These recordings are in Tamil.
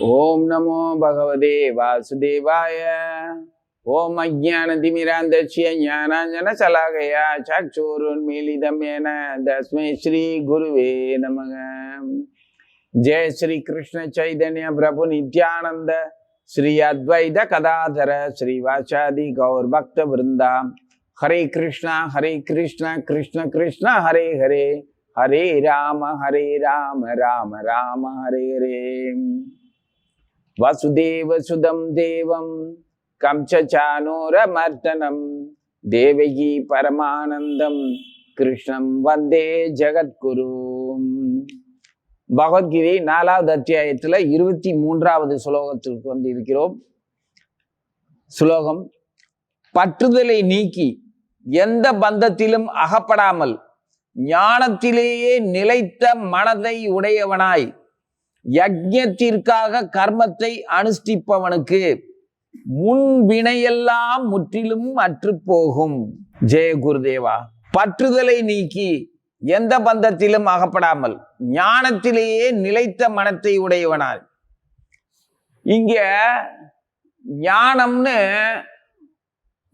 ஓம் நமோ பகவதே வாசுதேவாய. ஓம் அஜான திமிராந்தட்சிய ஞானாஞ்சன சலாகையா சலாகயா சாட்சோருன்மீலிதம் என தஸ்மை ஸ்ரீ குருவே நமக. ஜெய ஸ்ரீ கிருஷ்ண சைதன்ய பிரபு நித்யானந்த. ஸ்ரீ அத்வைத கதாதர ஸ்ரீவாச்சாதி கௌர் பக்த பிருந்தா. ஹரே கிருஷ்ணா ஹரே கிருஷ்ணா கிருஷ்ண கிருஷ்ணா ஹரே ஹரே. ஹரே ராம ஹரே ராம ராம ராம ஹரே ஹரே. வசுதேவசுதம் தேவம் கம்சானோரமர்த்தனம் தேவகி பரமானந்தம் கிருஷ்ணம் வந்தே ஜெகத்குரு பகவத்கீதை நாலாவது அத்தியாயத்தில் இருபத்தி மூன்றாவது சுலோகத்திற்கு வந்து இருக்கிறோம் சுலோகம் பற்றுதலை நீக்கி எந்த பந்தத்திலும் அகப்படாமல் ஞானத்திலேயே நிலைத்த மனதை உடையவனாய் யஜ்யத்திற்காக கர்மத்தை அனுஷ்டிப்பவனுக்கு முன் வினையெல்லாம் முற்றிலும் அற்று போகும் ஜெய குருதேவா பற்றுதலை நீக்கி எந்த பந்தத்திலும் அகப்படாமல் ஞானத்திலேயே நிலைத்த மனத்தை உடையவனாய். இங்க ஞானம்னு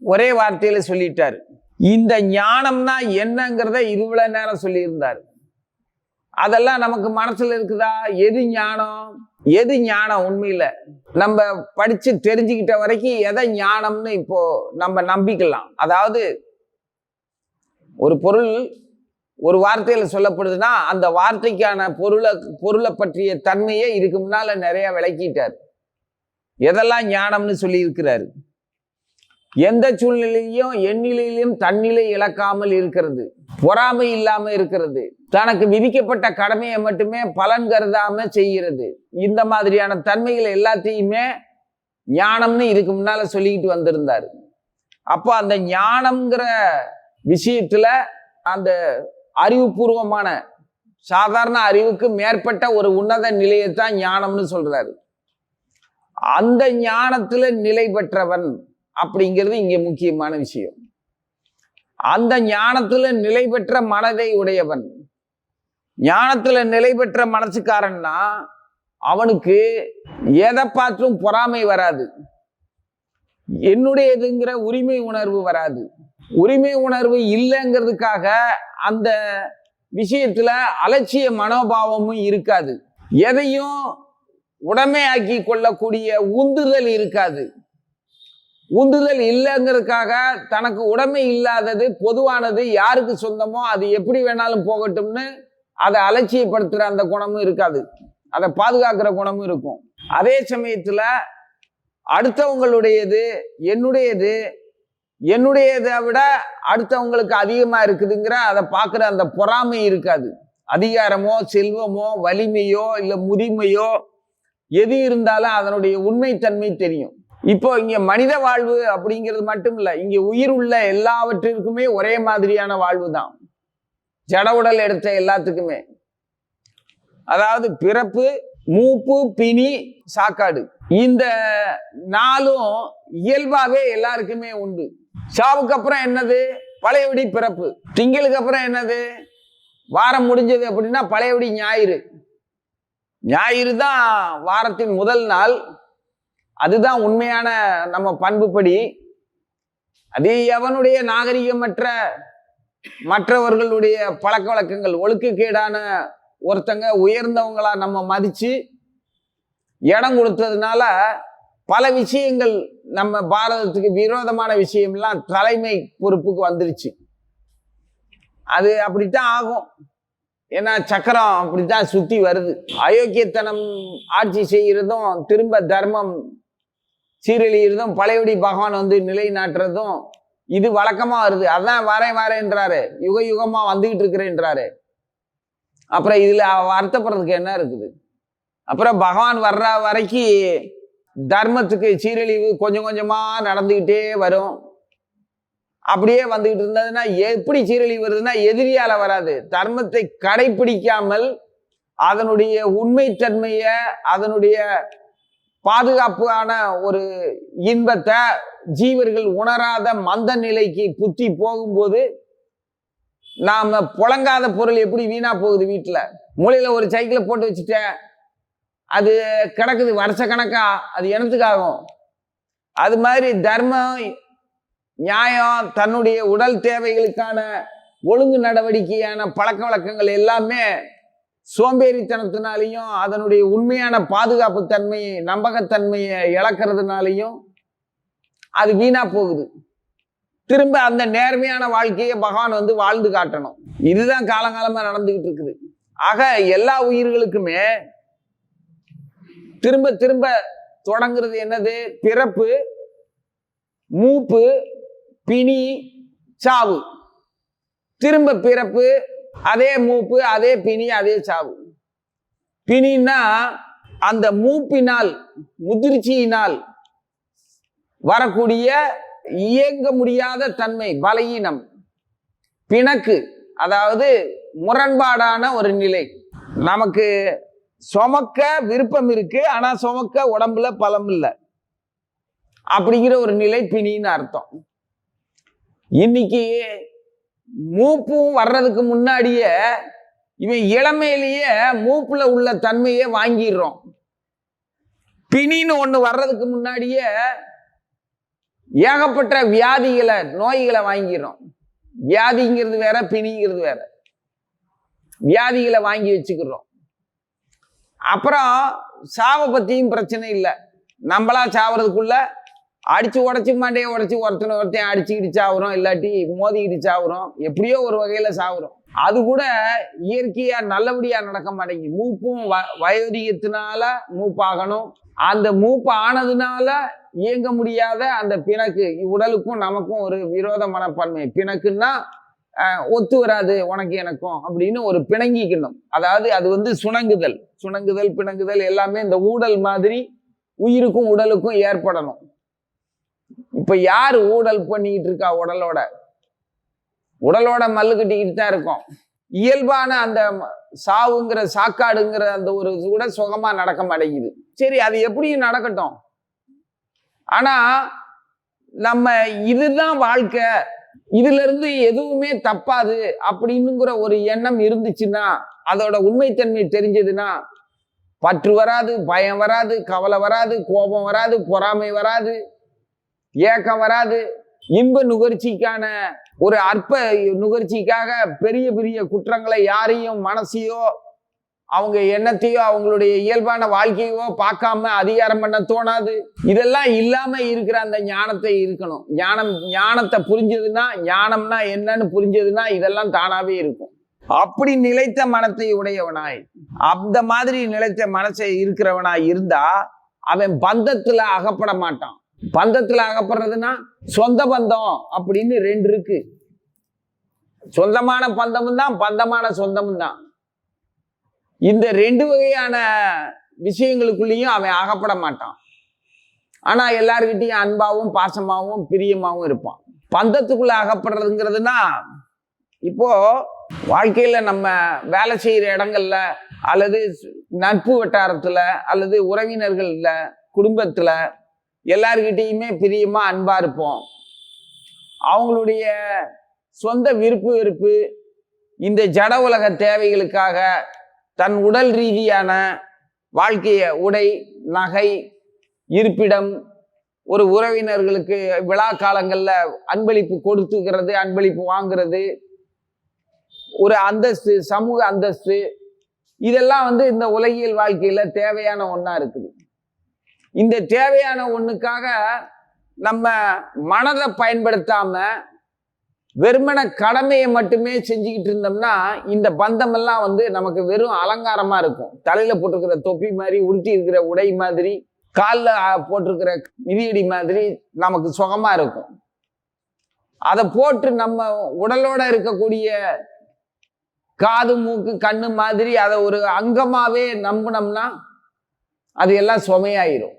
ஒரே வார்த்தையில சொல்லிட்டார். இந்த ஞானம்னா என்னங்கிறத இவ்வளவு நேரம் சொல்லியிருந்தார். அதெல்லாம் நமக்கு மனசுல இருக்குதா? எது ஞானம்? எது ஞானம் உண்மையில? நம்ம படிச்சு தெரிஞ்சுக்கிட்ட வரைக்கும் எதை ஞானம்னு இப்போ நம்ம நம்பிக்கலாம். அதாவது ஒரு பொருள் ஒரு வார்த்தையில சொல்லப்படுதுன்னா அந்த வார்த்தைக்கான பொருளை பொருளை பற்றிய தன்மையை இதுக்கு முன்னால நிறைய விளக்கிட்டார். எதெல்லாம் ஞானம்னு சொல்லி இருக்கிறாரு எந்த சூழ்நிலையிலையும் எண்ணிலையிலும் தன்னிலை இழக்காமல் இருக்கிறது. பொறாமை இல்லாம இருக்கிறது. தனக்கு விதிக்கப்பட்ட கடமையை மட்டுமே பலன் கருதாம செய்கிறது. இந்த மாதிரியான தன்மைகள் எல்லாத்தையுமே ஞானம்னு இதுக்கு முன்னால சொல்லிக்கிட்டு வந்திருந்தாரு. அப்போ அந்த ஞானம்ங்கிற விஷயத்துல அந்த அறிவுபூர்வமான சாதாரண அறிவுக்கு மேற்பட்ட ஒரு உன்னத நிலையைத்தான் ஞானம்னு சொல்றாரு. அந்த ஞானத்துல நிலை பெற்றவன் அப்படிங்கிறது இங்கே முக்கியமான விஷயம். அந்த ஞானத்துல நிலை பெற்ற மனதை உடையவன். ஞானத்துல நிலை பெற்ற மனசுக்காரன்னா அவனுக்கு எதை பார்த்தும் பொறாமை வராது. என்னுடையதுங்கிற உரிமை உணர்வு வராது. உரிமை உணர்வு இல்லைங்கிறதுக்காக அந்த விஷயத்துல அலட்சிய மனோபாவமும் இருக்காது. எதையும் உடமையாக்கி கொள்ளக்கூடிய உந்துதல் இருக்காது. உந்துதல் இல்லைங்கிறதுக்காக தனக்கு உடமை இல்லாதது பொதுவானது யாருக்கு சொந்தமோ அது எப்படி வேணாலும் போகட்டும்னு அதை அலட்சியப்படுத்துகிற அந்த குணமும் இருக்காது. அதை பாதுகாக்கிற குணமும் இருக்கும். அதே சமயத்தில் அடுத்தவங்களுடையது என்னுடையது என்னுடையதை விட அடுத்தவங்களுக்கு அதிகமாக இருக்குதுங்கிற அதை பார்க்குற அந்த பொறாமை இருக்காது. அதிகாரமோ செல்வமோ வலிமையோ இல்லை முதுமையோ எது இருந்தாலும் அதனுடைய உண்மைத்தன்மை தெரியும். இப்போ இங்க மனித வாழ்வு அப்படிங்கிறது மட்டும் இல்ல இங்க உயிர் உள்ள எல்லாவற்றிற்குமே ஒரே மாதிரியான வாழ்வு தான் ஜட உடல் எடுத்த எல்லாத்துக்குமே. அதாவது பிறப்பு மூப்பு பிணி சாக்காடு. இந்த நாளும் இயல்பாகவே எல்லாருக்குமே உண்டு. சாவுக்கு அப்புறம் என்னது? பழையபடி பிறப்பு. திங்களுக்கு அப்புறம் என்னது? வாரம் முடிஞ்சது அப்படின்னா பழையபடி ஞாயிறு. ஞாயிறு தான் வாரத்தின் முதல் நாள். அதுதான் உண்மையான நம்ம பண்புப்படி. அது எவனுடைய நாகரிகமற்ற மற்றவர்களுடைய பழக்க வழக்கங்கள் ஒழுக்கக்கேடான ஒருத்தங்க உயர்ந்தவங்களா நம்ம மதிச்சு இடம் கொடுத்ததுனால பல விஷயங்கள் நம்ம பாரதத்துக்கு விரோதமான விஷயம்லாம் தலைமை பொறுப்புக்கு வந்துருச்சு. அது அப்படித்தான் ஆகும். ஏன்னா சக்கரம் அப்படித்தான் சுற்றி வருது. அயோக்கியத்தனம் ஆட்சி செய்கிறதும் திரும்ப தர்மம் சீரழியிறதும் பழையபடி பகவான் வந்து நிலைநாட்டுறதும் இது வழக்கமாக வருது. அதான் வரேன் வரேன்றாரு. யுக யுகமாக வந்துகிட்டு இருக்கிறேன்றாரு. அப்புறம் இதில் வருத்தப்படுறதுக்கு என்ன இருக்குது? அப்புறம் பகவான் வர்ற வரைக்கும் தர்மத்துக்கு சீரழிவு கொஞ்சம் கொஞ்சமாக நடந்துக்கிட்டே வரும். அப்படியே வந்துகிட்டு இருந்ததுன்னா எப்படி சீரழிவு வருதுன்னா எதிரியால் வராது. தர்மத்தை கடைபிடிக்காமல் அதனுடைய உண்மைத்தன்மையை அதனுடைய பாதுகாப்பான ஒரு இன்பத்தை ஜீவர்கள் உணராத மந்த நிலைக்கு புத்தி போகும்போது நாம புழங்காத பொருள் எப்படி வீணா போகுது வீட்டில்? மூலையில் ஒரு சைக்கிளை போட்டு வச்சுட்டேன். அது கிடக்குது வருஷ கணக்கா? அது எனத்துக்காகும் அது மாதிரி தர்மம் நியாயம் தன்னுடைய உடல் தேவைகளுக்கான ஒழுங்கு நடவடிக்கையான பழக்க வழக்கங்கள் எல்லாமே சோம்பேறித்தனத்தினாலையும் அதனுடைய உண்மையான பாதுகாப்பு தன்மையை நம்பகத்தன்மையை இழக்கிறதுனாலையும் அது வீணா போகுது. திரும்ப அந்த நேர்மையான வாழ்க்கையை பகவான் வந்து வாழ்ந்து காட்டணும். இதுதான் காலங்காலமாக நடந்துகிட்டு இருக்குது. ஆக எல்லா உயிர்களுக்குமே திரும்ப திரும்ப தொடங்குறது என்னது? பிறப்பு மூப்பு பிணி சாவு. திரும்ப பிறப்பு அதே மூப்பு அதே பிணி அதே சாவு. பிணின்னா அந்த மூப்பினால் முதிர்ச்சியினால் வரக்கூடிய இயங்க முடியாத தன்மை பலகீனம். பிணக்கு அதாவது முரண்பாடான ஒரு நிலை. நமக்கு சுமக்க விருப்பம் இருக்கு ஆனா சுமக்க உடம்புல பலம் இல்லை. அப்படிங்கிற ஒரு நிலை பிணின்னு அர்த்தம். இன்னைக்கு மூப்பும் வர்றதுக்கு முன்னாடியே இவன் இளமையிலேயே மூப்புல உள்ள தன்மையே வாங்கிடுறோம். பிணின்னு ஒன்று வர்றதுக்கு முன்னாடியே ஏகப்பட்ட வியாதிகளை நோய்களை வாங்கிடுறோம். வியாதிங்கிறது வேற பிணிங்கிறது வேற. வியாதிகளை வாங்கி வச்சுக்கிறோம். அப்புறம் சாவை பற்றியும் பிரச்சனை இல்லை. நம்மளா சாவறதுக்குள்ள அடிச்சு உடச்சி மாட்டே உடச்சி ஒருத்தனை ஒருத்தன் அடிச்சுக்கிட்டு சாவுறோம். இல்லாட்டி மோதிக்கிட்டு சாவுறோம். எப்படியோ ஒரு வகையில சாவுறோம். அது கூட இயற்கையா நல்லபடியா நடக்க மாட்டேங்குது. மூப்பும் வ- வயோதிகத்தினால மூப்பாகணும். அந்த மூப்பு ஆனதுனால இயங்க முடியாத அந்த பிணக்கு உடலுக்கும் நமக்கும் ஒரு விரோத மனப்பான்மை. பிணக்குன்னா ஒத்து வராது உனக்கு எனக்கும் அப்படின்னு ஒரு பிணங்கிக்கணும். அதாவது அது வந்து சுணங்குதல். சுணங்குதல் பிணங்குதல் எல்லாமே இந்த ஊடல் மாதிரி உயிருக்கும் உடலுக்கும் ஏற்படணும். இப்ப யார் ஊடல் பண்ணிக்கிட்டு இருக்கா உடலோட? உடலோட மல்லு கட்டிக்கிட்டு தான் இருக்கும். இயல்பான அந்த சாவுங்கிற சாக்காடுங்கிற அந்த ஒரு இது கூட சுகமா நடக்க மாட்டேங்குது. சரி அது எப்படியும் நடக்கட்டும். ஆனா நம்ம இதுதான் வாழ்க்கை. இதுல இருந்து எதுவுமே தப்பாது அப்படின்னுங்கிற ஒரு எண்ணம் இருந்துச்சுன்னா அதோட உண்மைத்தன்மை தெரிஞ்சதுன்னா பற்று வராது பயம் வராது கவலை வராது கோபம் வராது பொறாமை வராது. ஏக்கம் வராது. இன்ப நுகர்ச்சிக்கான ஒரு அற்ப நுகர்ச்சிக்காக பெரிய பெரிய குற்றங்களை யாரையும் மனசையோ அவங்க எண்ணத்தையோ அவங்களுடைய இயல்பான வாழ்க்கையோ பார்க்காம அதிகாரம் பண்ண தோணாது. இதெல்லாம் இல்லாம இருக்கிற அந்த ஞானத்தை இருக்கணும். ஞானம் ஞானத்தை புரிஞ்சதுன்னா ஞானம்னா என்னன்னு புரிஞ்சதுன்னா இதெல்லாம் தானாவே இருக்கும். அப்படி நிலைத்த மனத்தை உடையவனாய் அந்த மாதிரி நிலைத்த மனசை இருக்கிறவனாய் இருந்தா அவன் பந்தத்துல அகப்பட மாட்டான். பந்தத்தில் அகப்படுறதுன்னா சொந்த பந்தம் அப்படின்னு ரெண்டு இருக்கு. சொந்தமான பந்தமும் தான் பந்தமான சொந்தமும் தான். இந்த ரெண்டு வகையான விஷயங்களுக்குள்ளேயும் அவன் அகப்பட மாட்டான். ஆனால் எல்லார்கிட்டயும் அன்பாவும் பாசமாகவும் பிரியமாகவும் இருப்பான். பந்தத்துக்குள்ளே அகப்படுறதுங்கிறதுனா இப்போ வாழ்க்கையில் நம்ம வேலை செய்கிற இடங்கள்ல அல்லது நட்பு வட்டாரத்தில் அல்லது உறவினர்களில் குடும்பத்தில் எல்லார்கிட்டயுமே பிரியமா அன்பா இருப்போம். அவங்களுடைய சொந்த விருப்பு வெறுப்பு இந்த ஜட உலக தேவைகளுக்காக தன் உடல் ரீதியான வாழ்க்கைய உடை நகை இருப்பிடம் ஒரு உறவினர்களுக்கு விழா காலங்களில் அன்பளிப்பு கொடுத்துக்கிறது அன்பளிப்பு வாங்குறது ஒரு அந்தஸ்து சமூக அந்தஸ்து இதெல்லாம் வந்து இந்த உலகியல் வாழ்க்கையில் தேவையான ஒன்றா இருக்குது. இந்த தேவையான ஒன்றுக்காக நம்ம மனதை பயன்படுத்தாம வெறுமன கடமையை மட்டுமே செஞ்சுக்கிட்டு இருந்தோம்னா இந்த பந்தம் எல்லாம் வந்து நமக்கு வெறும் அலங்காரமா இருக்கும். தலையில போட்டிருக்கிற தொப்பி மாதிரி உடுத்தி இருக்கிற உடை மாதிரி காலில் போட்டிருக்கிற மிதியடி மாதிரி நமக்கு சுகமா இருக்கும். அதை போட்டு நம்ம உடலோட இருக்கக்கூடிய காது மூக்கு கண்ணு மாதிரி அதை ஒரு அங்கமாவே நம்பினோம்னா அது எல்லாம் சுமையாயிரும்.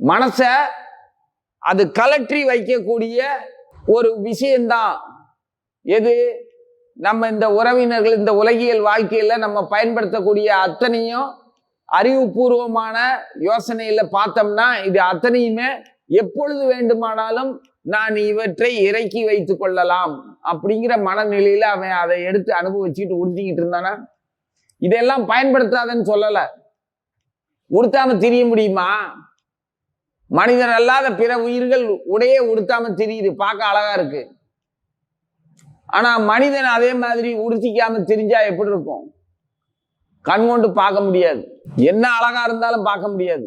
மனசை அது கலற்றி வைக்கக்கூடிய ஒரு விஷயந்தான். எது? நம்ம இந்த உறவினர்கள் இந்த உலகியல் வாழ்க்கையில் நம்ம பயன்படுத்தக்கூடிய அத்தனையும் அறிவுபூர்வமான யோசனையில் பார்த்தோம்னா இது அத்தனையுமே எப்பொழுது வேண்டுமானாலும் நான் இவற்றை இறக்கி வைத்து கொள்ளலாம் அப்படிங்கிற மனநிலையில் அவன் அதை எடுத்து அனுபவிச்சுட்டு உறுதிக்கிட்டு இருந்தானா? இதெல்லாம் பயன்படுத்தாதன்னு சொல்லலை. உடுத்தாம திரிய முடியுமா? மனிதன் அல்லாத பிற உயிர்கள் உடையே உடுத்தாம திரியுது. பார்க்க அழகா இருக்கு. ஆனா மனிதன் அதே மாதிரி உடுத்திக்காம திரிஞ்சா எப்படி இருக்கும்? கண் கொண்டு பார்க்க முடியாது. என்ன அழகா இருந்தாலும் பார்க்க முடியாது.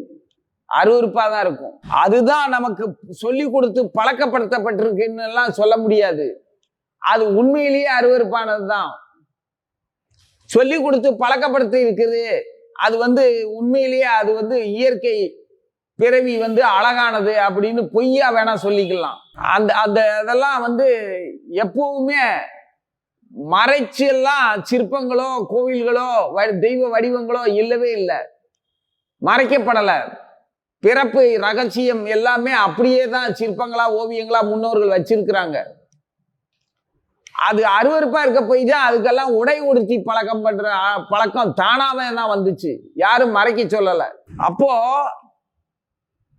அருவறுப்பா தான் இருக்கும். அதுதான் நமக்கு சொல்லி கொடுத்து பழக்கப்படுத்தப்பட்டிருக்குன்னு எல்லாம் சொல்ல முடியாது. அது உண்மையிலேயே அருவருப்பானது தான் சொல்லி கொடுத்து பழக்கப்படுத்தி இருக்குது அது வந்து உண்மையிலேயே அது வந்து இயற்கை பிறவி வந்து அழகானது அப்படின்னு பொய்யா வேணா சொல்லிக்கலாம். அந்த அந்த இதெல்லாம் வந்து எப்பவுமே மறைச்சு எல்லாம் சிற்பங்களோ கோவில்களோ வ- தெய்வ வடிவங்களோ இல்லவே இல்லை. மறைக்கப்படலை. பிறப்பு ரகசியம் எல்லாமே அப்படியே தான் சிற்பங்களா ஓவியங்களா முன்னோர்கள் வச்சிருக்கிறாங்க. அது அருவருப்பா இருக்க போய் தான் அதுக்கெல்லாம் உடை உடுத்தி பழக்கம் பண்ற பழக்கம் தானாவே தான் வந்துச்சு. யாரும் மறைக்க சொல்லல. அப்போ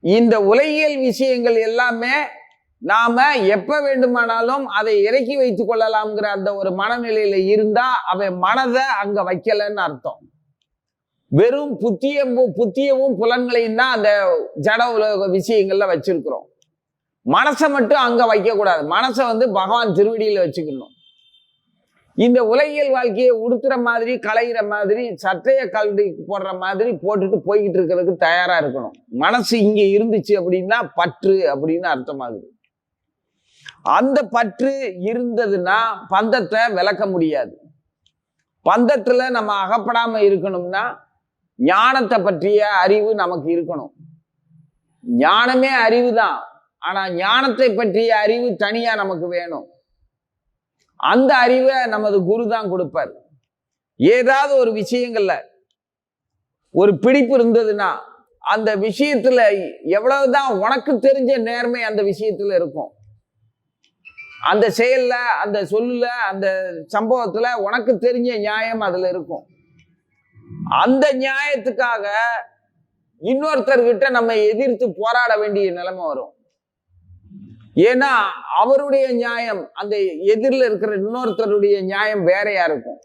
இந்த உலகியல் விஷயங்கள் எல்லாமே நாம எப்ப வேண்டுமானாலும் அதை இறக்கி வைத்துக் கொள்ளலாம்ங்கிற அந்த ஒரு மனநிலையில இருந்தா அவன் மனதை அங்க வைக்கலன்னு அர்த்தம். வெறும் புத்தியமும் புத்தியமும் புலன்களையும் தான் அந்த ஜட உலக விஷயங்கள்ல வச்சிருக்கிறோம். மனசை மட்டும் அங்க வைக்க கூடாது மனசை வந்து பகவான் திருவடியில வச்சுக்கணும். இந்த உலகியல் வாழ்க்கையை உடுத்துற மாதிரி கலையிற மாதிரி சட்டைய கல்வி போடுற மாதிரி போட்டுட்டு போய்கிட்டு இருக்கிறதுக்கு தயாரா இருக்கணும். மனசு இங்க இருந்துச்சு அப்படின்னா பற்று அப்படின்னு அர்த்தமாகுது. அந்த பற்று இருந்ததுன்னா பந்தத்தை விளக்க முடியாது. பந்தத்துல நம்ம அகப்படாம இருக்கணும்னா ஞானத்தை பற்றிய அறிவு நமக்கு இருக்கணும். ஞானமே அறிவு தான் ஆனா ஞானத்தை பற்றிய அறிவு தனியா நமக்கு வேணும். அந்த அறிவை நமது குரு தான் கொடுப்பார். ஏதாவது ஒரு விஷயங்கள்ல ஒரு பிடிப்பு இருந்ததுன்னா அந்த விஷயத்துல எவ்வளவுதான் உனக்கு தெரிஞ்ச நேர்மை அந்த விஷயத்துல இருக்கும். அந்த செயல்ல அந்த சொல்லுல அந்த சம்பவத்துல உனக்கு தெரிஞ்ச நியாயம் அதுல இருக்கும். அந்த நியாயத்துக்காக இன்னொருத்தர்கிட்ட நம்ம எதிர்த்து போராட வேண்டிய நிலைமை வரும். ஏன்னா அவருடைய நியாயம் அந்த எதிரில் இருக்கிற இன்னொருத்தருடைய நியாயம் வேறையா இருக்கும்.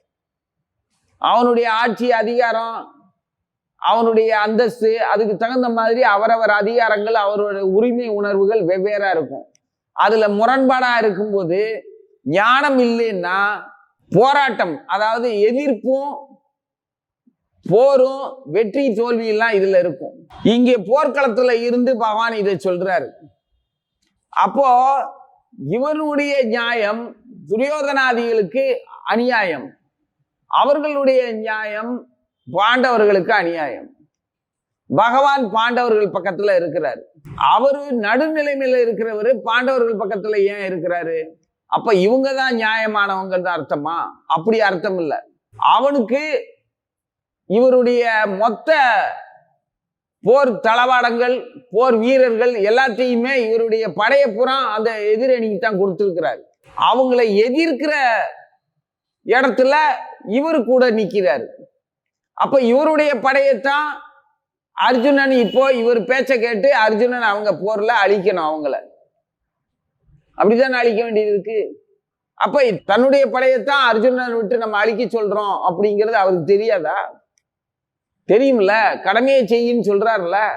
அவனுடைய ஆட்சி அதிகாரம் அவனுடைய அந்தஸ்து அதுக்கு தகுந்த மாதிரி அவரவர் அதிகாரங்கள் அவரோட உரிமை உணர்வுகள் வெவ்வேறா இருக்கும். அதுல முரண்பாடா இருக்கும்போது ஞானம் இல்லைன்னா போராட்டம் அதாவது எதிர்ப்பும் போரும் வெற்றி தோல்வியெல்லாம் இதுல இருக்கும். இங்கே போர்க்களத்துல இருந்து பகவான் இதை சொல்றாரு. அப்போ இவனுடைய நியாயம் துரியோதனாதிகளுக்கு அநியாயம் அவர்களுடைய நியாயம் பாண்டவர்களுக்கு அநியாயம். பகவான் பாண்டவர்கள் பக்கத்துல இருக்கிறாரு. அவரு நடுநிலைமையில இருக்கிறவரு பாண்டவர்கள் பக்கத்துல ஏன் இருக்கிறாரு? அப்ப இவங்க தான் நியாயமானவங்கிறது அர்த்தமா? அப்படி அர்த்தம் இல்லை. அவனுக்கு இவருடைய மொத்த போர் தளவாடங்கள் போர் வீரர்கள் எல்லாத்தையுமே இவருடைய படையப்புறம் அந்த எதிரணிக்கு தான் கொடுத்துருக்கிறார். அவங்கள எதிர்க்கிற இடத்துல இவர் கூட நிற்கிறாரு அப்போ இவருடைய படையைத்தான் அர்ஜுனன் இப்போ இவர் பேச்சை கேட்டு அர்ஜுனன் அவங்க போரில் அழிக்கணும் அவங்கள. அப்படிதான் அழிக்க வேண்டியது இருக்கு? அப்போ தன்னுடைய படையைத்தான் அர்ஜுனன் விட்டு நம்ம அழிக்க சொல்கிறோம் அப்படிங்கிறது அவருக்கு தெரியாதா? தெரியும்ல? கடமையை செய்யின்னு சொல்றாருல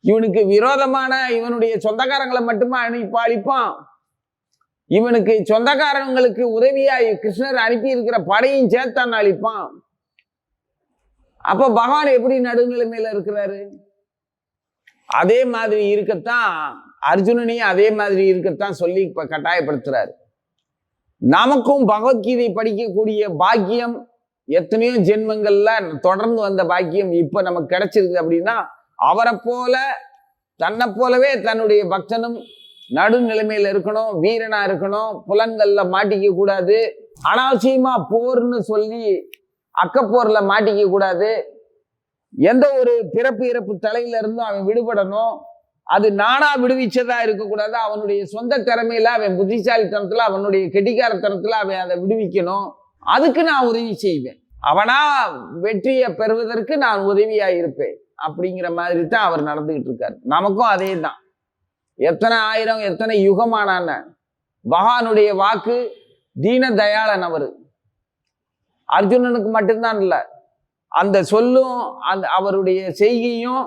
இவனுக்கு விரோதமான இவனுடைய சொந்தக்காரங்களை மட்டுமா அனுப்பி அழிப்பான்? இவனுக்கு சொந்தக்காரங்களுக்கு உதவியாய் கிருஷ்ணர் அனுப்பி இருக்கிற படையும் சேர்த்தான் அழிப்பான்? அப்ப பகவான் எப்படி நடுநிலைமையில இருக்கிறாரு? அதே மாதிரி இருக்கத்தான் அர்ஜுனனையும் அதே மாதிரி இருக்கத்தான் சொல்லி இப்ப கட்டாயப்படுத்துறாரு. நமக்கும் பகவத்கீதை படிக்கக்கூடிய பாக்கியம் எத்தனையோ ஜென்மங்கள்ல தொடர்ந்து வந்த பாக்கியம் இப்ப நமக்கு கிடைச்சிருக்கு அப்படின்னா அவரை போல தன்னை போலவே தன்னுடைய பக்தனும் நடுநிலைமையில இருக்கணும் வீரனா இருக்கணும் புலன்கள்ல மாட்டிக்க கூடாது அனாவசியமா போர்னு சொல்லி அக்கப்போர்ல மாட்டிக்க கூடாது எந்த ஒரு பிறப்பு இறப்பு தலையில இருந்தும் அவன் விடுபடணும் அது நானா விடுவிச்சதா இருக்கக்கூடாது அவனுடைய சொந்த திறமையில அவன் புத்திசாலித்தனத்துல அவனுடைய கெட்டிக்காரத்தனத்துல அவன் அதை விடுவிக்கணும். அதுக்கு நான் உதவி செய்வேன். அவனா வெற்றியை பெறுவதற்கு நான் உதவியா இருப்பேன் அப்படிங்கிற மாதிரி தான் அவர் நடந்துகிட்டு இருக்காரு நமக்கும் அதே தான் எத்தனை ஆயிரம் எத்தனை யுகமானான பகவானுடைய வாக்கு தீன தயாளன் அவர். அர்ஜுனனுக்கு மட்டும்தான் இல்லை அந்த சொல்லும் அந்த அவருடைய செய்கையும்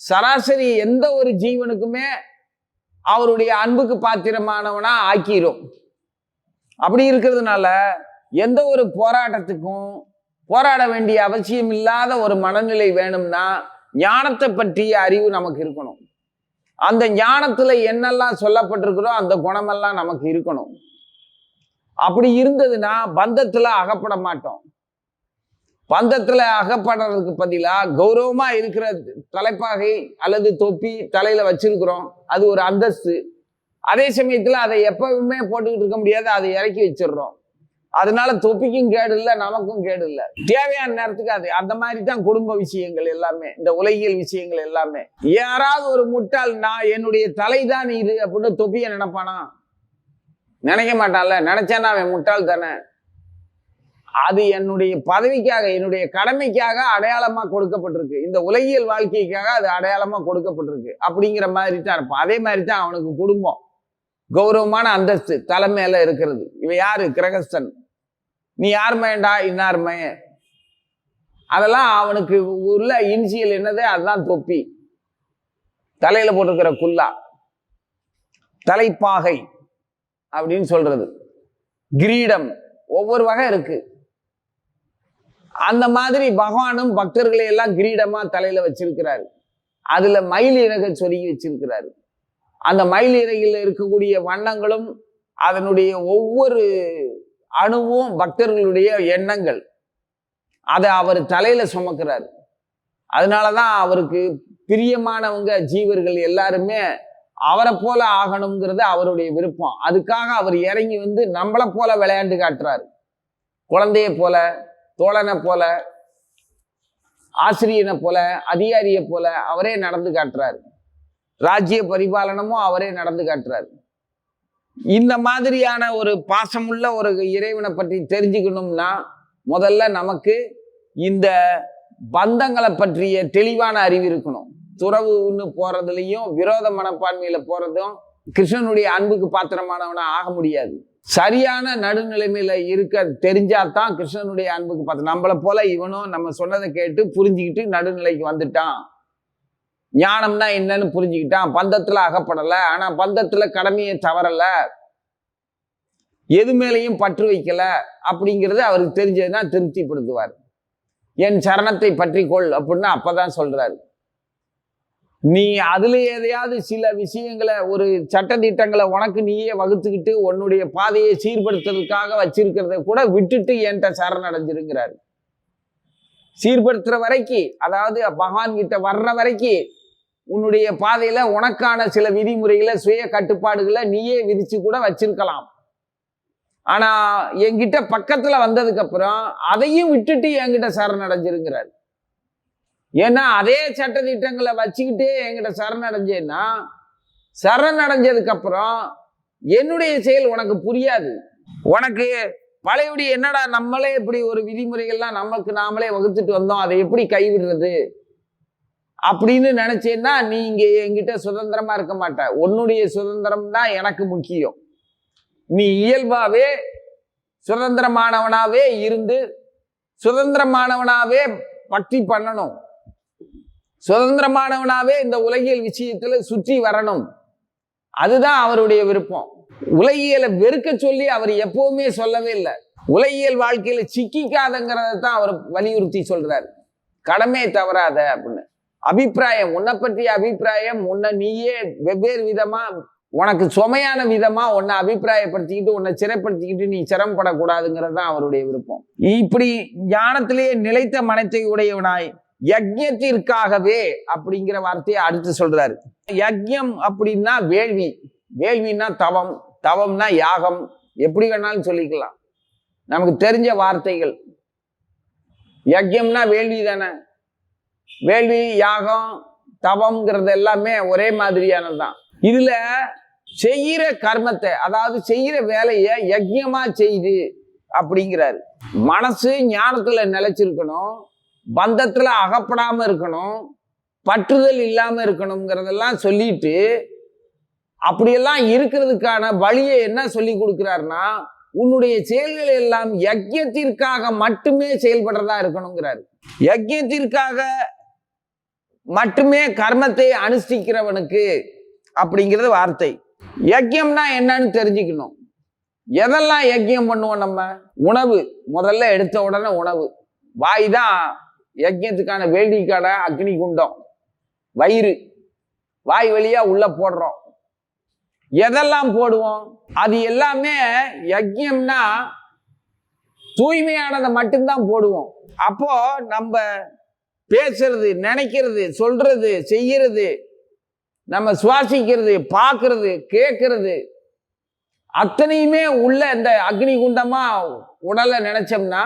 சராசரி எந்த ஒரு ஜீவனுக்குமே அவருடைய அன்புக்கு பாத்திரமானவனா ஆக்கிரும். அப்படி இருக்கிறதுனால எந்த ஒரு போராட்டத்துக்கும் போராட வேண்டிய அவசியம் இல்லாத ஒரு மனநிலை வேணும்னா ஞானத்தை பற்றிய அறிவு நமக்கு இருக்கணும். அந்த ஞானத்துல என்னெல்லாம் சொல்லப்பட்டிருக்கிறோ அந்த குணமெல்லாம் நமக்கு இருக்கணும். அப்படி இருந்ததுன்னா பந்தத்துல அகப்பட மாட்டோம். பந்தத்துல அகப்படுறதுக்கு பதிலா கௌரவமா இருக்கிற தலைப்பாகை அல்லது தொப்பி தலையில வச்சிருக்கிறோம். அது ஒரு அந்தஸ்து. அதே சமயத்துல அதை எப்பவுமே போட்டுக்கிட்டு இருக்க முடியாது. அதை இறக்கி வச்சிடுறோம். அதனால தொப்பிக்கும் கேடு இல்லை நமக்கும் கேடு இல்லை. தேவையான நேரத்துக்கு அது அந்த மாதிரி தான் குடும்ப விஷயங்கள் எல்லாமே இந்த உலகியல் விஷயங்கள் எல்லாமே. யாராவது ஒரு முட்டாள் நான் என்னுடைய தலை தான் இது அப்படின்னு தொப்பியை நினைப்பானா? நினைக்க மாட்டான்ல நினைச்சானா அவன் முட்டாள் தானே? அது என்னுடைய பதவிக்காக என்னுடைய கடமைக்காக அடையாளமாக கொடுக்கப்பட்டிருக்கு. இந்த உலகியல் வாழ்க்கைக்காக அது அடையாளமாக கொடுக்கப்பட்டிருக்கு. அப்படிங்கிற மாதிரி தான் இருப்பான். அதே மாதிரி தான் அவனுக்கு குடும்பம். கௌரவமான அந்தஸ்து தலைமையில இருக்கிறது. இவன் யாரு? கிரகஸ்தன். நீ யார் மயன்டா இன்னார் மயன். அதெல்லாம் அவனுக்கு உள்ள இனிஷியல் என்னது? அதுதான் தொப்பி. தலையில போட்டிருக்கிற குல்லா. தலைப்பாகை அப்படின்னு சொல்றது. கிரீடம். ஒவ்வொரு வகை இருக்கு. அந்த மாதிரி பகவானும் பக்தர்களை எல்லாம் கிரீடமா தலையில வச்சிருக்கிறாரு. அதுல மயில் இறக சொருகி வச்சிருக்கிறாரு. அந்த மயில் இறகில் இருக்கக்கூடிய வண்ணங்களும் அதனுடைய ஒவ்வொரு அணுவும் பக்தர்களுடைய எண்ணங்கள். அதை அவர் தலையில சுமக்கிறாரு. அதனாலதான் அவருக்கு பிரியமானவங்க ஜீவர்கள் எல்லாருமே அவரை போல ஆகணுங்கிறது அவருடைய விருப்பம். அதுக்காக அவர் இறங்கி வந்து நம்மளை போல விளையாண்டு காட்டுறாரு. குழந்தைய போல தோழனை போல ஆசிரியனை போல அதிகாரியை போல அவரே நடந்து காட்டுறாரு. ராஜ்ய பரிபாலனமும் அவரே நடந்து காட்டுறாரு. இந்த மாதிரியான ஒரு பாசமுள்ள ஒரு இறைவனை பற்றி தெரிஞ்சுக்கணும்னா முதல்ல நமக்கு இந்த பந்தங்களை பற்றிய தெளிவான அறிவு இருக்கணும். துறவு ஒன்று போறதுலையும் விரோத மனப்பான்மையில போறதும் கிருஷ்ணனுடைய அன்புக்கு பாத்திரமானவனா ஆக முடியாது. சரியான நடுநிலைமையில இருக்க தெரிஞ்சாதான் கிருஷ்ணனுடைய அன்புக்கு பாத்திரம். நம்மளை போல இவனும் நம்ம சொன்னதை கேட்டு புரிஞ்சுக்கிட்டு நடுநிலைக்கு வந்துட்டான். ஞானம்னா என்னன்னு புரிஞ்சுக்கிட்டான். பந்தத்துல அகப்படல. ஆனா பந்தத்துல கடமையை தவறல. எது மேலையும் பற்று வைக்கல அப்படிங்கிறது அவருக்கு தெரிஞ்சதுன்னா திருப்திப்படுத்துவார். என் சரணத்தை பற்றி கொள் அப்படின்னு அப்பதான் சொல்றாரு. நீ அதுல எதையாவது சில விஷயங்களை ஒரு சட்டதிட்டங்களை உனக்கு நீயே வகுத்துக்கிட்டு உன்னுடைய பாதையை சீர்படுத்துறதுக்காக வச்சிருக்கிறத கூட விட்டுட்டு என்கிட்ட சரணடைஞ்சிருங்கிறாரு சீர்படுத்துற வரைக்கும் அதாவது பகவான் கிட்ட வர்ற வரைக்கும் உன்னுடைய பாதையில உனக்கான சில விதிமுறைகளை சுய கட்டுப்பாடுகளை நீயே விதிச்சு கூட வச்சிருக்கலாம். ஆனா என்கிட்ட பக்கத்துல வந்ததுக்கு அப்புறம் அதையும் விட்டுட்டு என்கிட்ட சரணடைஞ்சிருங்கிறார் ஏன்னா அதே சட்டத்திட்டங்களை வச்சுக்கிட்டே என்கிட்ட சரணடைஞ்சேன்னா சரணடைஞ்சதுக்கு அப்புறம் என்னுடைய செயல் உனக்கு புரியாது. உனக்கு பழையபடி என்னடா நம்மளே இப்படி ஒரு விதிமுறைகள்லாம் நமக்கு நாமளே வகுத்துட்டு வந்தோம் அதை எப்படி கைவிடுறது? அப்படின்னு நினைச்சேன்னா நீ இங்கே என்கிட்ட சுதந்திரமா இருக்க மாட்ட. உன்னுடைய சுதந்திரம் தான் எனக்கு முக்கியம். நீ இயல்பாவே சுதந்திரமானவனாவே இருந்து சுதந்திரமானவனாவே பற்றி பண்ணணும். சுதந்திரமானவனாவே இந்த உலகியல் விஷயத்துல சுற்றி வரணும். அதுதான் அவருடைய விருப்பம். உலகியலை வெறுக்க சொல்லி அவர் எப்பவுமே சொல்லவே இல்லை. உலகியல் வாழ்க்கையில சிக்கிக்காதங்கிறத தான் அவர் வலியுறுத்தி சொல்றாரு. கடமை தவறாத அப்படின்னு. அபிப்பிராயம் உன்னை பற்றிய அபிப்பிராயம் உன்னை நீயே வெவ்வேறு விதமா உனக்கு சுமையான விதமா உன்னை அபிப்பிராயப்படுத்திக்கிட்டு உன்னை சிறைப்படுத்திக்கிட்டு நீ சிரமப்படக்கூடாதுங்கிறது தான் அவருடைய விருப்பம். இப்படி ஞானத்திலேயே நிலைத்த மனத்தை உடையவனாய் யஜ்யத்திற்காகவே அப்படிங்கிற வார்த்தையை அடுத்து சொல்றாரு. யஜ்யம் அப்படின்னா வேள்வி. வேள்வின்னா தவம். தவம்னா யாகம். எப்படி வேணாலும் சொல்லிக்கலாம். நமக்கு தெரிஞ்ச வார்த்தைகள். யஜ்யம்னா வேள்வி தானே வேள்வி யாகம் தவம்ங்கிறது எல்லாமே ஒரே மாதிரியானது தான் இதில் செய்கிற கர்மத்தை அதாவது செய்கிற வேலையை யஜ்யமாக செய்து அப்படிங்கிறாரு. மனசு ஞானத்தில் நிலைச்சிருக்கணும் பந்தத்தில் அகப்படாமல் இருக்கணும் பற்றுதல் இல்லாமல் இருக்கணுங்கிறதெல்லாம் சொல்லிட்டு அப்படியெல்லாம் இருக்கிறதுக்கான வழியை என்ன சொல்லி கொடுக்குறாருன்னா உன்னுடைய செயல்கள் எல்லாம் யஜ்யத்திற்காக மட்டுமே செயல்படுறதா இருக்கணுங்கிறாரு. யஜ்யத்திற்காக மட்டுமே கர்மத்தை அனுஷ்டிக்கிறவனுக்கு அப்படிங்கிறது வார்த்தை. யக்கியம்னா என்னன்னு தெரிஞ்சுக்கணும். எதெல்லாம் யக்கியம் பண்ணுவோம் நம்ம? உணவு. முதல்ல எடுத்த உடனே உணவு. வாய் தான் யஜ்யத்துக்கான வேள்வி அக்னி குண்டம். வயிறு. வாய் வழியா உள்ள போடுறோம். எதெல்லாம் போடுவோம்? அது எல்லாமே யஜ்யம்னா தூய்மையானதை மட்டும்தான் போடுவோம். அப்போ நம்ம பேசுறது நினைக்கிறது சொல்றது செய்யறது நம்ம சுவாசிக்கிறது பார்க்கறது கேட்கறது அத்தனையுமே உள்ள இந்த அக்னி குண்டமா உடலை நினைச்சோம்னா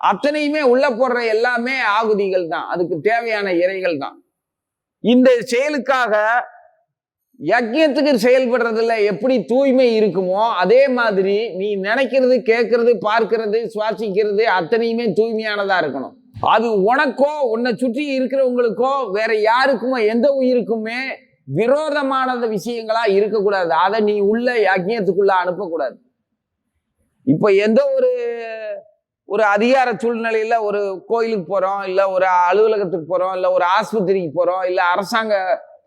அத்தனையுமே உள்ள போடுற எல்லாமே ஆகுதிகள் தான். அதுக்கு தேவையான இறைகள் தான். இந்த செயலுக்காக யஜ்யத்துக்கு செயல்படுறதுல எப்படி தூய்மை இருக்குமோ அதே மாதிரி நீ நினைக்கிறது கேட்கறது பார்க்கறது சுவாசிக்கிறது அத்தனையுமே தூய்மையானதா இருக்கணும். அது உனக்கோ உன்னை சுற்றி இருக்கிறவங்களுக்கோ வேற யாருக்குமோ எந்த உயிருக்குமே விரோதமானத விஷயங்களா இருக்கக்கூடாது. அதை நீ உள்ள யஜ்யத்துக்குள்ள அனுப்பக்கூடாது. இப்போ எந்த ஒரு ஒரு அதிகார சூழ்நிலையில ஒரு கோயிலுக்கு போறோம் இல்ல ஒரு அலுவலகத்துக்கு போறோம் இல்ல ஒரு ஆஸ்பத்திரிக்கு போறோம் இல்ல அரசாங்க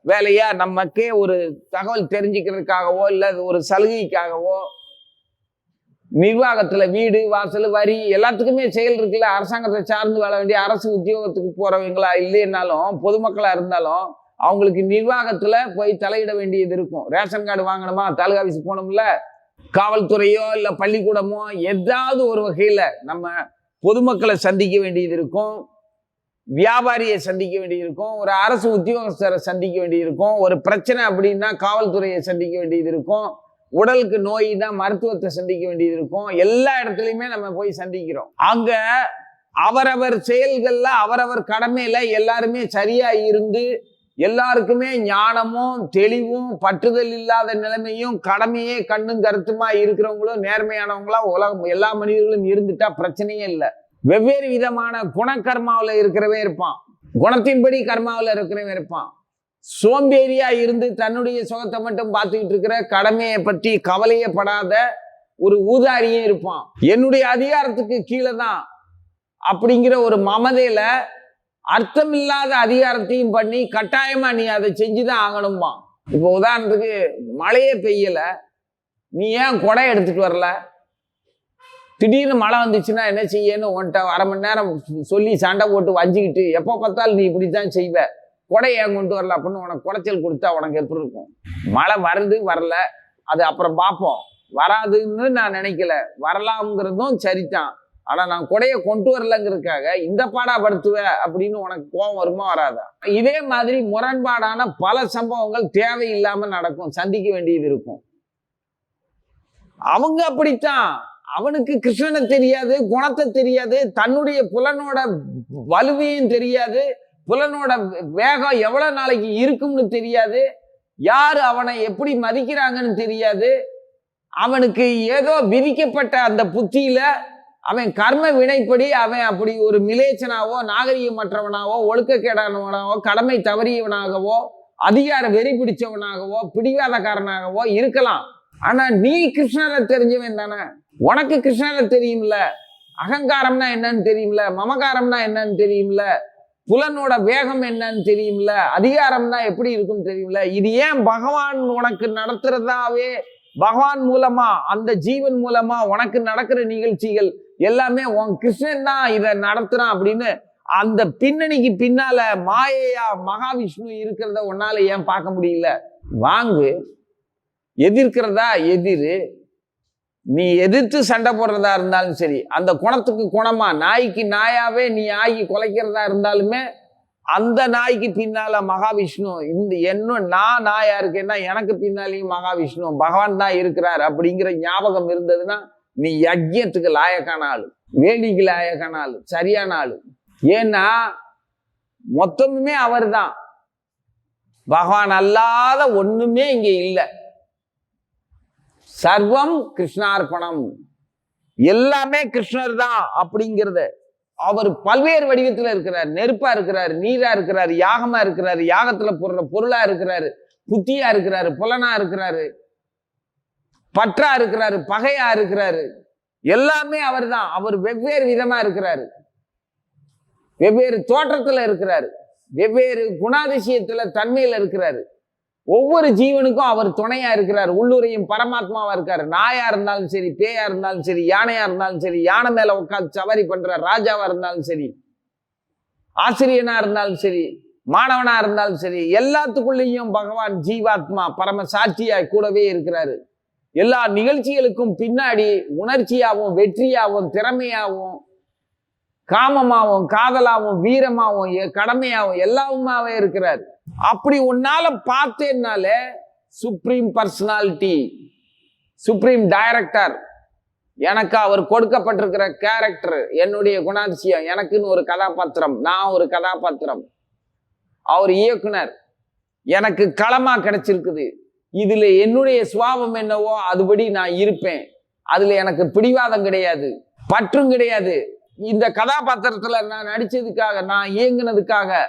வேலையா நமக்கே ஒரு தகவல் தெரிஞ்சுக்கிறதுக்காகவோ இல்ல ஒரு சலுகைக்காகவோ நிர்வாகத்துல வீடு வாசல் வரி எல்லாத்துக்குமே செயல் இருக்குல்ல? அரசாங்கத்தை சார்ந்து வாழ வேண்டிய அரசு உத்தியோகத்துக்கு போறவங்களா இல்லைன்னாலும் பொதுமக்களா இருந்தாலும் அவங்களுக்கு நிர்வாகத்துல போய் தலையிட வேண்டியது இருக்கும். ரேஷன் கார்டு வாங்கணுமா? தாலுகா ஆஃபீஸ் போகணும்ல? காவல்துறையோ இல்ல பள்ளிக்கூடமோ ஏதாவது ஒரு வகையில நம்ம பொதுமக்களை சந்திக்க வேண்டியது இருக்கும். வியாபாரியை சந்திக்க வேண்டியது இருக்கும். ஒரு அரசு உத்தியோகஸ்தரை சந்திக்க வேண்டியது இருக்கும். ஒரு பிரச்சனை அப்படின்னா காவல்துறையை சந்திக்க வேண்டியது இருக்கும். உடலுக்கு நோய் தான் மருத்துவத்தை சந்திக்க வேண்டியது இருக்கும். எல்லா இடத்துலையுமே நம்ம போய் சந்திக்கிறோம். அங்க அவரவர் செயல்கள்ல அவரவர் கடமையில எல்லாருமே சரியா இருந்து எல்லாருக்குமே ஞானமும் தெளிவும் பற்றுதல் இல்லாத நிலைமையும் கடமையே கண்ணும் கருத்துமா இருக்கிறவங்களும் நேர்மையானவங்களா உலகம் எல்லா மனிதர்களும் இருந்துட்டா பிரச்சனையே இல்லை. வெவ்வேறு விதமான குணக்கர்மாவில் இருக்கிறவன் இருப்பான். குணத்தின்படி கர்மாவில் இருக்கிறவன் இருப்பான். சோம்பேறியா இருந்து தன்னுடைய சுகத்தை மட்டும் பார்த்துக்கிட்டு இருக்கிற கடமையை பற்றி கவலையப்படாத ஒரு ஊதாரியும் இருப்பான். என்னுடைய அதிகாரத்துக்கு கீழே தான் அப்படிங்கிற ஒரு மமதையில அர்த்தமில்லாத அதிகாரத்தையும் பண்ணி கட்டாயமா நீ அதை செஞ்சுதான் ஆகணுமா இப்போ உதாரணத்துக்கு மழையே பெய்யல நீ ஏன் கொடை எடுத்துட்டு வரல? திடீர்னு மழை வந்துச்சுன்னா என்ன செய்யன்னு உன்கிட்ட அரை மணி நேரம் சொல்லி சண்டை போட்டு வஞ்சிக்கிட்டு எப்போ பார்த்தாலும் நீ இப்படித்தான் செய்வ. கொடை ஏன் கொண்டு வரல அப்படின்னு உனக்கு குடைச்சல் கொடுத்தா உனக்கு எப்படி இருக்கும்? மழை வருது வரல. அது அப்புறம் பார்ப்போம். வராதுன்னு நான் நினைக்கல. வரலாம்ங்கிறதும் சரிதான். ஆனா நான் கொடையை கொண்டு வரலங்கிறதுக்காக இந்த பாடா படுத்துவேன் அப்படின்னு உனக்கு கோபம் வருமா வராதா? இதே மாதிரி முரண்பாடான பல சம்பவங்கள் தேவையில்லாம நடக்கும். சந்திக்க வேண்டியது இருக்கும். அவங்க அப்படித்தான். அவனுக்கு கிருஷ்ணனை தெரியாது குணத்தை தெரியாது தன்னுடைய புலனோட வலுவையும் தெரியாது. புலனோட வேகம் எவ்வளோ நாளைக்கு இருக்கும்னு தெரியாது. யார் அவனை எப்படி மதிக்கிறாங்கன்னு தெரியாது. அவனுக்கு ஏதோ விதிக்கப்பட்ட அந்த புத்தியில அவன் கர்ம வினைப்படி அவன் அப்படி ஒரு மிலேச்சனாவோ நாகரிகமற்றவனாவோ ஒழுக்கக்கேடானவனாவோ கடமை தவறியவனாகவோ அதிகார வெறி பிடிச்சவனாகவோ பிடிவாதக்காரனாகவோ இருக்கலாம். ஆனா நீ கிருஷ்ணரை தெரிஞ்சவன் தானே. உனக்கு கிருஷ்ணரை தெரியும்ல. அகங்காரம்னா என்னன்னு தெரியும்ல. மமகாரம்னா என்னன்னு தெரியும்ல. புலனோட வேகம் என்னன்னு தெரியும்ல? அதிகாரம்னா எப்படி இருக்கும்னு தெரியும்ல? இது ஏன் பகவான் உனக்கு நடத்துறதாவே? பகவான் மூலமா அந்த ஜீவன் மூலமா உனக்கு நடக்கிற நிகழ்ச்சிகள் எல்லாமே உன் கிருஷ்ணன் தான் இதை நடத்துறான் அப்படின்னு அந்த பின்னணிக்கு பின்னால மாயையா மகாவிஷ்ணு இருக்கிறத உன்னால ஏன் பார்க்க முடியல? வாங்கு. எதிர்க்கிறதா எதிர். நீ எதிர்த்து சண்டை போடுறதா இருந்தாலும் சரி அந்த குணத்துக்கு குணமா நாய்க்கு நாயாவே நீ ஆகி குலைக்கிறதா இருந்தாலுமே அந்த நாய்க்கு பின்னால மகாவிஷ்ணு இந்த என்ன நான் நாயா இருக்கேன்னா எனக்கு பின்னாலேயும் மகாவிஷ்ணு பகவான் தான் இருக்கிறார் அப்படிங்கிற ஞாபகம் இருந்ததுன்னா நீ யஜ்யத்துக்கு லாயக்கான ஆளு வேடிக்கு லாயக்கான ஆளு சரியான ஆளு. ஏன்னா மொத்தமுமே அவர் தான் பகவான் அல்லாத ஒண்ணுமே இங்க இல்லை. சர்வம் கிருஷ்ணார்ப்பணம் எல்லாமே கிருஷ்ணர் தான் அப்படிங்கிறத அவர் பல்வேறு வடிவத்தில் இருக்கிறார். நெருப்பா இருக்கிறார் நீரா இருக்கிறார் யாகமா இருக்கிறாரு யாகத்துல போடுற பொருளா இருக்கிறாரு புத்தியா இருக்கிறாரு புலனா இருக்கிறாரு பற்றா இருக்கிறாரு பகையா இருக்கிறாரு. எல்லாமே அவர் தான். அவர் வெவ்வேறு விதமா இருக்கிறாரு. வெவ்வேறு தோற்றத்துல இருக்கிறாரு. வெவ்வேறு குணாதிசயத்துல தன்மையில இருக்கிறாரு. ஒவ்வொரு ஜீவனுக்கும் அவர் துணையா இருக்கிறார். உள்ளுரையும் பரமாத்மாவா இருக்காரு. நாயா இருந்தாலும் சரி பேயா இருந்தாலும் சரி யானையா இருந்தாலும் சரி யானை மேல உட்காந்து சவாரி பண்ற ராஜாவா இருந்தாலும் சரி ஆசிரியனா இருந்தாலும் சரி மாணவனா இருந்தாலும் சரி எல்லாத்துக்குள்ளேயும் பகவான் ஜீவாத்மா பரம சாட்சியாய் கூடவே இருக்கிறாரு. எல்லா நிகழ்ச்சிகளுக்கும் பின்னாடி உணர்ச்சியாகவும் வெற்றியாகவும் திறமையாகவும் காமமாகவும் காதலாகவும் வீரமாகவும் கடமையாகவும் எல்லாவுமாவே இருக்கிறார். அப்படி உன்னால பார்த்தேன்னால சுப்ரீம் பர்சனாலிட்டி சுப்ரீம் டைரக்டர் எனக்கு அவர் கொடுக்கப்பட்டிருக்கிற கேரக்டர் என்னுடைய குணாதிசயம் எனக்குன்னு ஒரு கதாபாத்திரம் நான் ஒரு கதாபாத்திரம். அவர் இயக்குனர் எனக்கு களமா கிடைச்சிருக்குது. இதுல என்னுடைய சுவாபம் என்னவோ அதுபடி நான் இருப்பேன். அதுல எனக்கு பிடிவாதம் கிடையாது பற்றும் கிடையாது. இந்த கதாபாத்திரத்துல நான் நடிச்சதுக்காக நான் இயங்குனதுக்காக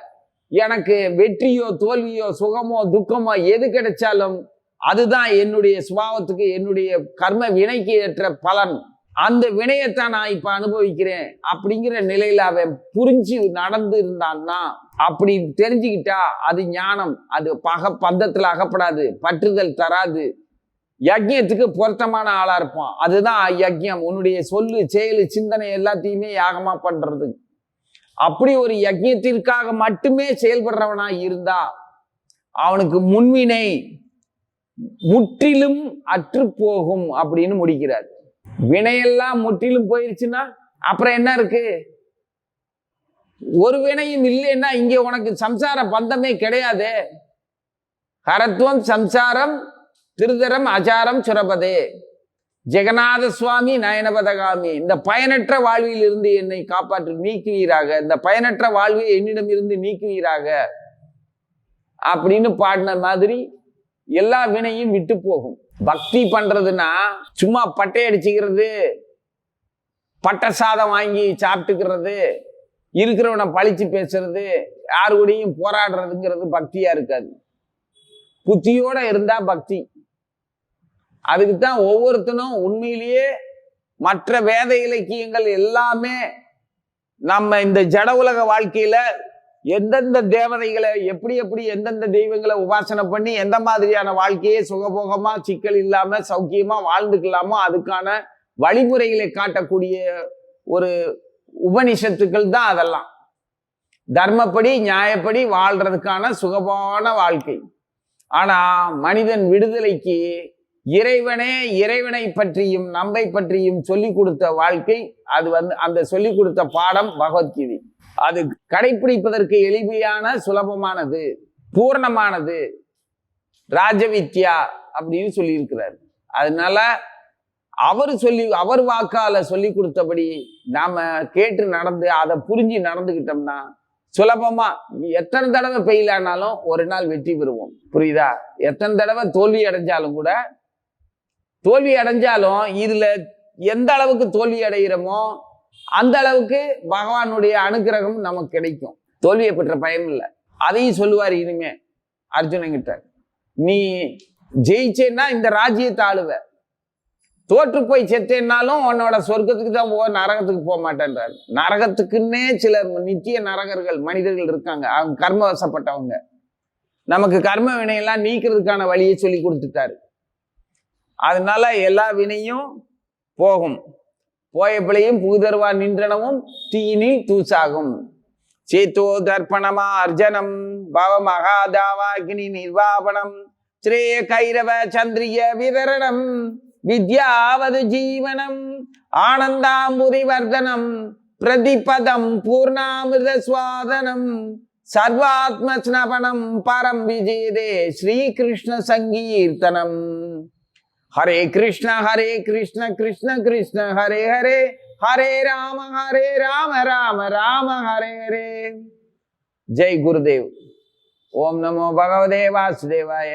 எனக்கு வெற்றியோ தோல்வியோ சுகமோ துக்கமோ எது கிடைச்சாலும் அதுதான் என்னுடைய சுபாவத்துக்கு என்னுடைய கர்ம வினைக்கு ஏற்ற பலன். அந்த வினையத்தான் நான் இப்போ அனுபவிக்கிறேன் அப்படிங்கிற நிலையில் அவன் புரிஞ்சு நடந்து இருந்தான்னா அப்படி தெரிஞ்சுக்கிட்டா அது ஞானம். அது பக பந்தத்தில் அகப்படாது பற்றுதல் தராது. யஜ்யத்துக்கு பொருத்தமான ஆளாக இருப்பான். அதுதான் யஜ்யம். உன்னுடைய சொல்லு செயலு சிந்தனை எல்லாத்தையுமே யாகமாக பண்ணுறது அப்படி ஒரு யஜ்யத்திற்காக மட்டுமே செயல்படுறவனா இருந்தா அவனுக்கு முன்வினை முற்றிலும் அற்று போகும் அப்படின்னு முடிக்கிறார். வினையெல்லாம் முற்றிலும் போயிருச்சுன்னா அப்புறம் என்ன இருக்கு? ஒரு வினையும் இல்லைன்னா இங்க உனக்கு சம்சார பந்தமே கிடையாதே. கரத்துவம் சம்சாரம் திருதரம் அச்சாரம் சுரபதே. ஜெகநாத சுவாமி நயனபதகாமி. இந்த பயனற்ற வாழ்வில் இருந்து என்னை காப்பாற்றி நீக்குவீராக. இந்த பயனற்ற வாழ்வை என்னிடம் இருந்து நீக்குவீராக. அப்படின்னு பாடின மாதிரி எல்லா வினையும் விட்டு போகும். பக்தி பண்றதுன்னா சும்மா பட்டை அடிச்சுக்கிறது பட்டை சாதம் வாங்கி சாப்பிட்டுக்கிறது இருக்கிறவனை பழிச்சு பேசுறது யாரு கூடயும் போராடுறதுங்கிறது பக்தியா இருக்காது. புத்தியோட இருந்தா பக்தி. அதுக்கு தான் ஒவ்வொருத்தனும் உண்மையிலேயே மற்ற வேத இலக்கியங்கள் எல்லாமே நம்ம இந்த ஜட உலக வாழ்க்கையில எந்தெந்த தேவதைகளை எப்படி எப்படி எந்தெந்த தெய்வங்களை உபாசனை பண்ணி எந்த மாதிரியான வாழ்க்கையை சுகபோகமா சிக்கல் இல்லாம சௌக்கியமா வாழ்ந்துக்கலாமோ அதுக்கான வழிமுறைகளை காட்டக்கூடிய ஒரு உபனிஷத்துக்கள் தான் அதெல்லாம். தர்மப்படி நியாயப்படி வாழ்றதுக்கான சுகமான வாழ்க்கை. ஆனா மனிதன் விடுதலைக்கு இறைவனே இறைவனை பற்றியும் நம்மை பற்றியும் சொல்லி கொடுத்த வாழ்க்கை அது வந்து அந்த சொல்லி கொடுத்த பாடம் பகவத்கீதை. அது கடைபிடிப்பதற்கு எளிமையான சுலபமானது பூர்ணமானது. ராஜவித்யா அப்படின்னு சொல்லியிருக்கிறார். அதனால அவர் சொல்லி அவர் வாக்கால சொல்லி கொடுத்தபடி நாம கேட்டு நடந்து அதை புரிஞ்சு நடந்துக்கிட்டோம்னா சுலபமா எத்தனை தடவை பெயிலானாலும் ஒரு நாள் வெற்றி பெறுவோம். புரியுதா? எத்தனை தடவை தோல்வி அடைஞ்சாலும் கூட தோல்வி அடைஞ்சாலும் இதுல எந்த அளவுக்கு தோல்வி அடைகிறோமோ அந்த அளவுக்கு பகவானுடைய அனுக்கிரகம் நமக்கு கிடைக்கும். தோல்வியை பெற்ற பயம் இல்லை. அதையும் சொல்லுவார் இனிமே அர்ஜுனங்கிட்ட நீ ஜெயிச்சேன்னா இந்த ராஜ்யத்தை ஆளுவ. தோற்று போய் செத்தேன்னாலும் உன்னோட சொர்க்கத்துக்கு தான் போக நரகத்துக்கு போக மாட்டேன்றார். நரகத்துக்குன்னே சில நித்திய நரகர்கள் மனிதர்கள் இருக்காங்க. அவங்க கர்மவசப்பட்டவங்க. நமக்கு கர்ம வினையெல்லாம் நீக்கிறதுக்கான வழியை சொல்லி கொடுத்துட்டாரு. அதனால எல்லா வினையும் போகும். போய பிழையும் புகுதருவா நின்றனவும் தீனில் தூசாகும். சேத்தோ தர்ப்பணமா அர்ஜனம் பவ மகாதாவாகினி நிர்வாபணம் ஸ்ரேய கைரவ சந்திரிய விதரணம் வித்யாவது ஜீவனம் ஆனந்தாம்புரி வர்தனம் பிரதிபதம் பூர்ணாமிருத சுவாதனம் சர்வாத்ம ஸ்னபனம் பரம் விஜேதே ஸ்ரீகிருஷ்ண சங்கீர்த்தனம். ஹரே கிருஷ்ண ஹரே கிருஷ்ண கிருஷ்ண கிருஷ்ண ஹரே ஹரே ஹரே ராம ஹரே ராம ராம ராம ஹரே ஹரே ஜெய் குருதேவ் ஓம் நமோ பகவதே வாசுதேவாய